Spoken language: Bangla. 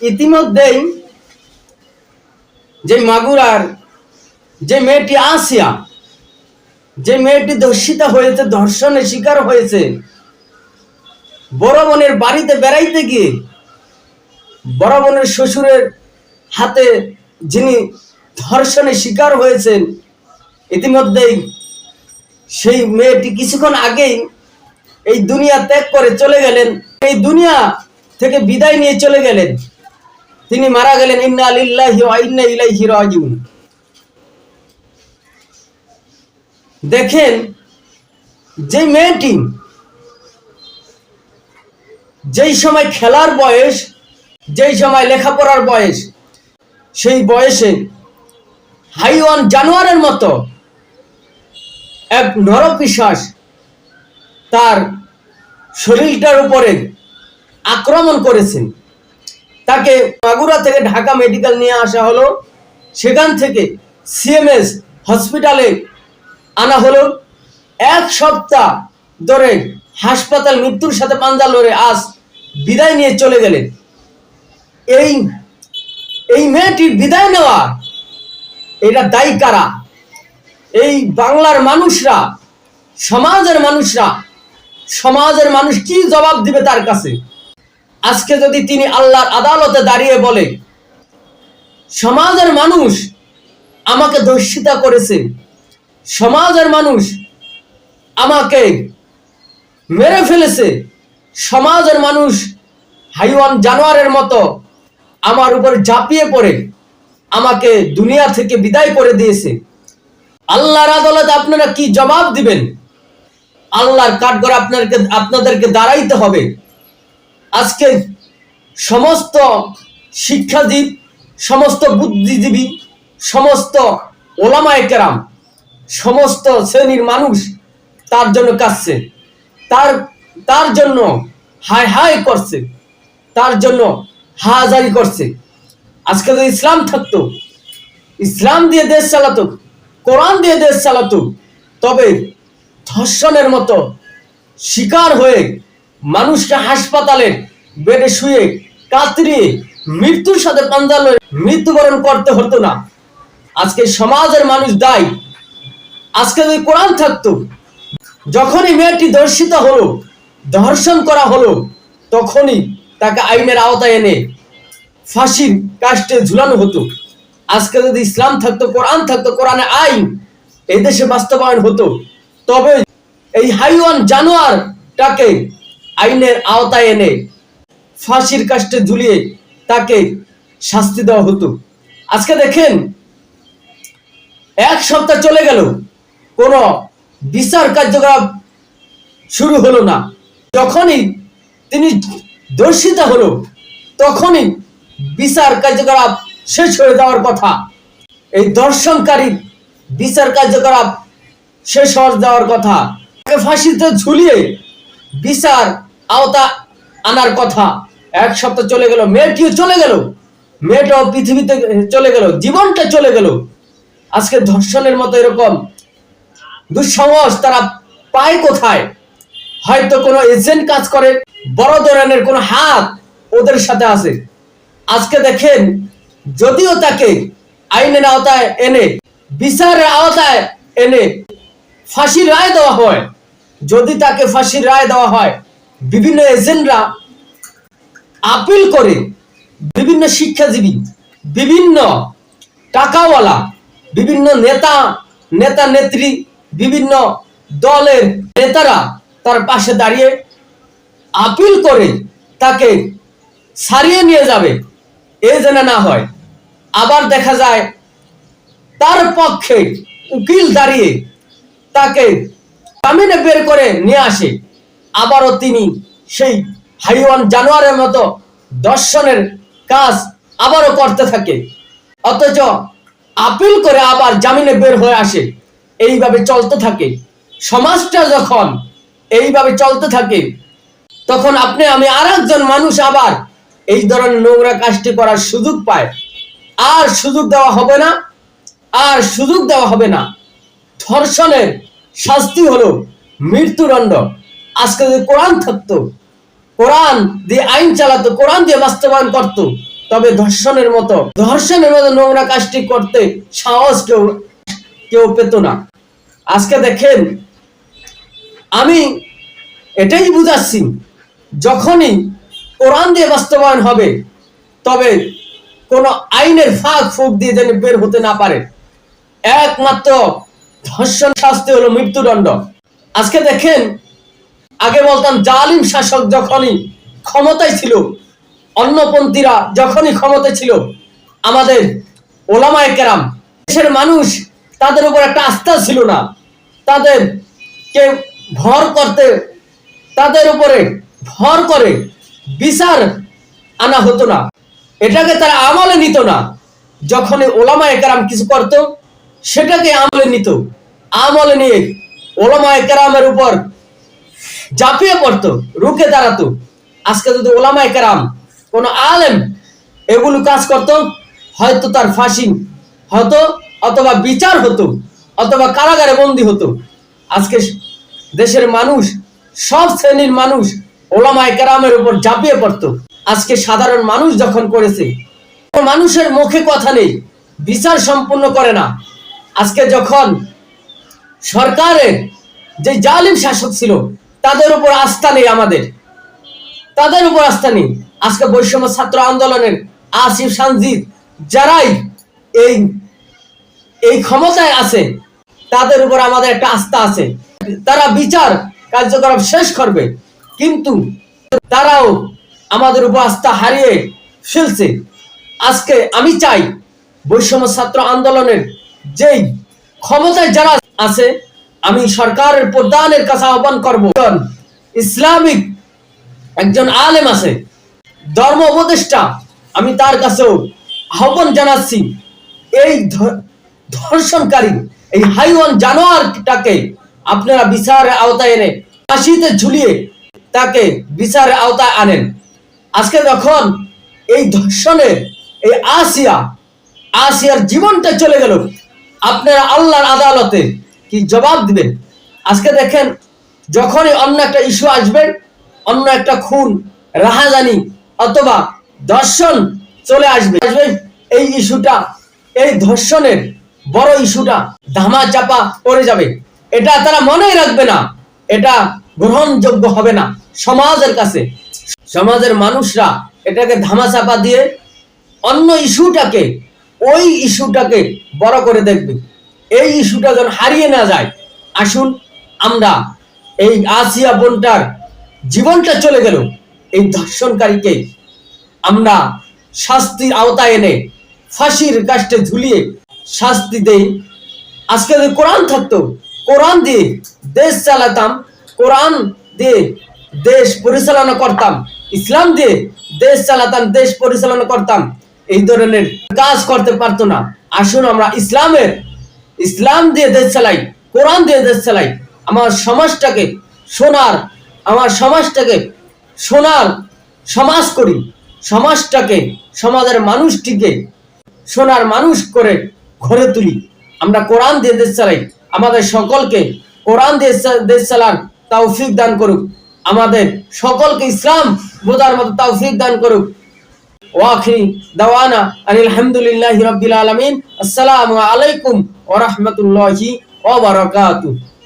ইতিমধ্যেই যে মাগুরার যে মেয়েটি আসিয়া, যে মেয়েটি ধর্ষিতা হয়েছে, ধর্ষণের শিকার হয়েছে, বড় বোনের বাড়িতে বেড়াইতে গিয়ে বড় বোনের শ্বশুরের হাতে যিনি ধর্ষণের শিকার হয়েছেন, ইতিমধ্যেই সেই মেয়েটি কিছুক্ষণ আগেই এই দুনিয়া ত্যাগ করে চলে গেলেন। এই দুনিয়া থেকে বিদায় নিয়ে চলে গেলেন। তিনি মারা গেলেন, ইন্না লিল্লাহি ওয়া ইন্না ইলাইহি রাজিউন। দেখেন, যে মেয়েটি যেই সময় খেলার বয়স, যেই সময় লেখাপড়ার বয়স, সেই বয়সে হাইওয়ান জানোয়ারের মতো এক নরপিশ্বাস তার শরীরটার উপরে আক্রমণ করেছেন। তাকে মাগুরা থেকে ঢাকা মেডিকেল নিয়ে আসা হলো। সেখান থেকে সিএমএস হসপিটালে আনা হলো। এক সপ্তাহ ধরে হাসপাতাল মৃত্যুর সাথে পাঞ্জা লড়ে আজ বিদায় নিয়ে চলে গেলেন। এই এই মেয়েটির বিদায় নেওয়া এটা দায়ী কারা? এই বাংলার মানুষরা, সমাজের মানুষরা, সমাজের মানুষ কি জবাব দিবে তার কাছে? আজকে যদি তিনি আল্লাহর আদালতে দাঁড়িয়ে বলে, সমাজের মানুষ আমাকে দর্শিতা করেছে, সমাজের মানুষ আমাকে মেরে ফেলেছে, সমাজের মানুষ হাইওয়ান জানোয়ারের মতো আমার উপর ঝাঁপিয়ে পড়ে, আমাকে দুনিয়া থেকে বিদায় করে দিয়েছে। আল্লাহর আদালতে আপনারা কি জবাব দিবেন? আল্লাহর কাঠগড় আপনাদেরকে আপনাদেরকে দাঁড়াইতে হবে। আজকে সমস্ত শিক্ষাজীব, সমস্ত বুদ্ধিজীবী, সমস্ত ওলামায়ে কেরাম, সমস্ত শ্রেণির মানুষ তার জন্য কাঁদছে। তার তার জন্য হায় হায় করছে। তার জন্য হাজারি করছে। আজকে যদি ইসলাম থাকতো, ইসলাম দিয়ে দেশ চালাতো, কোরআন দিয়ে দেশ চালাতো, তবে ধর্ষণের মতো শিকার হয়ে মানুষকে হাসপাতালে বেডে শুয়ে কাতরিয়ে মৃত্যুর সাথে পাঞ্জা লয়ে মৃত্যুবরণ করতে হতো না। আজকে সমাজের মানুষ দায়ী। আজকে যদি কোরআন থাকতো, যখনই মেয়েটি ধর্ষিত হলো, ধর্ষণ করা হলো, তখনই তাকে আইনের আওতায় এনে ফাঁসির কাষ্টে ঝুলানো হতো। আজকে যদি ইসলাম থাকতো, কোরআন থাকতো, কোরআনে আইন এই দেশে বাস্তবায়ন হতো, তবে এই হাইওয়ান জানোয়ারটাকে আইনের আওতায় এনে ফাঁসির কাষ্টে ঝুলিয়ে তাকে শাস্তি দেওয়া হতো। আজকে দেখেন, এক সপ্তাহ চলে গেল, কোনো বিচার কার্যকলাপ শুরু হলো না। যখনই তিনি দর্শিতা হলো, তখনই বিচার কার্যকলাপ শেষ হয়ে যাওয়ার কথা। এই দর্শনকারী বিচার কার্যকলাপ শেষ হয়ে যাওয়ার কথা। ফাঁসিতে ঝুলিয়ে বিচার আওতা আনার কথা। এক সপ্তাহ চলে গেল, মেয়েটিও চলে গেল। মেয়েটাও পৃথিবীতে চলে গেল, জীবনটা চলে গেল। আজকে ধর্ষণের মতো এরকম দুঃসাহস, তারা পায় কোথায়? হয়তো কোনো এজেন্ট কাজ করে, বড় ধরনের কোনো হাত ওদের সাথে আছে। আজকে দেখেন, যদিও তাকে আইনের আওতায় এনে, বিচারের আওতায় এনে ফাঁসির রায় দেওয়া হয়, যদি তাকে ফাঁসির রায় দেওয়া হয় বিভিন্ন এজেন্টরা আপিল করে বিভিন্ন শিক্ষাজীবী, বিভিন্ন টাকাওয়ালা, বিভিন্ন নেতা নেতা নেত্রী, বিভিন্ন দলের নেতারা তার পাশে দাঁড়িয়ে আপিল করে তাকে সারিয়ে নিয়ে যাবে। এ যেন না হয়। আবার দেখা যায়, তার পক্ষে উকিল দাঁড়িয়ে তাকে জামিনে বের করে নিয়ে আসে। আবারও তিনি সেই হাইওয়ান জানোয়ারের মতো দর্শনের কাজ আবারও করতে থাকে। অথচ আপিল করে আবার জামিনে বের হয়ে আসে। এইভাবে চলতে থাকে। সমাজটা যখন এইভাবে চলতে থাকে, তখন আপনি, আমি আর একজন মানুষ আবার এই ধরনের নোংরা কাজটি করার সুযোগ পায়। আর সুযোগ দেওয়া হবে না, আর সুযোগ দেওয়া হবে না। ধর্ষণের শাস্তি হলো মৃত্যুদণ্ড। আজকে যদি কোরআন থাকতো, কোরআন দিয়ে আইন চালাতো, কোরআন দিয়ে বাস্তবায়ন করতো, তবে ধর্ষণের মতো ধর্ষণের মতো নোংরা কাজটি করতে সাহস কেউ কেউ পেত না। আজকে দেখেন, আমি এটাই বুঝাচ্ছি, যখনই কোরআন দিয়ে বাস্তবায়ন হবে, তবে কোন আইনের ফাঁক ফুক দিয়ে যেন বের হতে না পারে। একমাত্র ধর্ষণ শাস্তি হলো মৃত্যুদণ্ড। আজকে দেখেন আগে বলতাম জালিম শাসক যখনই ক্ষমতায় ছিল অন্যপন্থীরা যখনই ক্ষমতায় ছিল, আমাদের ওলামায় কেরাম, দেশের মানুষ তাদের উপর একটা আস্থা ছিল না। তাদের কে ভর করতে, তাদের উপরে ভর করে বিচার আনা হতো না। এটাকে তারা আমলে নিত না। যখনই ওলামা একরাম কিছু করত, সেটাকে আমলে নিত। আমলে নিয়ে ওলামা একরামের উপর ঝাঁপিয়ে পড়তো, রুখে দাঁড়াতো। আজকে যদি ওলামা একরাম কোন আলেম এগুলো কাজ করত, হয়তো তার ফাঁসি হতো, অথবা বিচার হতো, অথবা কারাগারে বন্দী হতো। আজকে দেশের মানুষ, সব শ্রেণির মানুষ ওলামায় কেরামের উপর ঝাঁপিয়ে পড়তো। আজকে সাধারণ মানুষ যখন করেছে মানুষের মুখে কথা নেই, বিচার সম্পূর্ণ করে না। আজকে যখন সরকারের যে জালিম শাসক ছিল তাদের উপর আস্থা নেই আমাদের। তাদের উপর আস্থা নেই। আজকে বৈষম্য ছাত্র আন্দোলনের আসিফ সানজিদ যারাই এই এই ক্ষমতায় আছে, তাদের উপর আমাদের একটা আস্থা আছে। তারা বিচার কার্যকলাপ শেষ করবে, কিন্তু তারাও আমাদের উপর আস্থা হারিয়ে ফেলছে। আজকে আমি চাই বৈষম্য ছাত্র আন্দোলনের যেই ক্ষমতায় যারা আছে আমি সরকারের প্রধানের কাছে আহ্বান করব। ইসলামিক, একজন আলেম আছে, ধর্ম উপদেষ্টা, আমি তার কাছেও আহ্বান জানাচ্ছি, এই ধর্ষণকারী, এই হাইওয়ান জানোয়ারটাকে আপনারা বিচারের আওতায় এনে ফাঁসিতে ঝুলিয়ে তাকে বিচারের আওতায় আনেন। আজকে যখন এই ধর্ষণের এই আসিয়া, আসিয়ার জীবনটা চলে গেল, আপনারা আল্লাহর আদালতে কি জবাব দিবেন আজকে দেখেন, যখনই অন্য একটা ইস্যু আসবে, অন্য একটা খুন, রাহাজানি অথবা দর্শন চলে আসবে আসবে এই ইস্যুটা, এই ধর্ষণের বড় ইস্যুটা ধামা চাপা পড়ে যাবে। এটা তারা মনেই রাখবে না। এটা গ্রহণযোগ্য হবে না সমাজের কাছে। সমাজের মানুষরা এটাকে ধামাচাপা দিয়ে অন্য ইস্যুটাকে, ওই ইস্যুটাকে বড় করে দেখবে। এই ইস্যুটা যেন হারিয়ে না যায়, আসুন আমরা এই আসিয়া বোনটার জীবনটা চলে গেল। এই ধর্ষণকারীকে আমরা শাস্তির আওতায় এনে ফাঁসির কাষ্টে ঝুলিয়ে শাস্তি দেই। আজকে যদি কোরআন থাকতো, কোরআন দিয়ে দেশ চালাতাম, কোরআন দিয়ে দেশ পরিচালনা করতাম, ইসলাম দিয়ে দেশ চালাতাম, দেশ পরিচালনা করতাম, এই ধরনের কাজ করতে পারতো না। আসুন আমরা ইসলামের ইসলাম দিয়ে দেশ চালাই, কোরআন দিয়ে দেশ চালাই, আমার সমাজটাকে সোনার, আমার সমাজটাকে সোনার সমাজ করি। সমাজটাকে, সমাজের মানুষটিকে সোনার মানুষ করে ঘরে তুলি। আমরা কোরআন দিয়ে দেশ চালাই, আমাদের সকলকে কোরআন দিয়ে দেশ চালার তৌফিক দান করুক। আমাদের সকলকে ইসলাম বোঝার মতো তৌফিক দান করুক। ওয়াখিরি দাওয়ানা আনিল হামদুলিল্লাহি রাব্বিল আলামিন। আসসালামু আলাইকুম ওয়া রাহমাতুল্লাহি ওয়া বারাকাতুহু।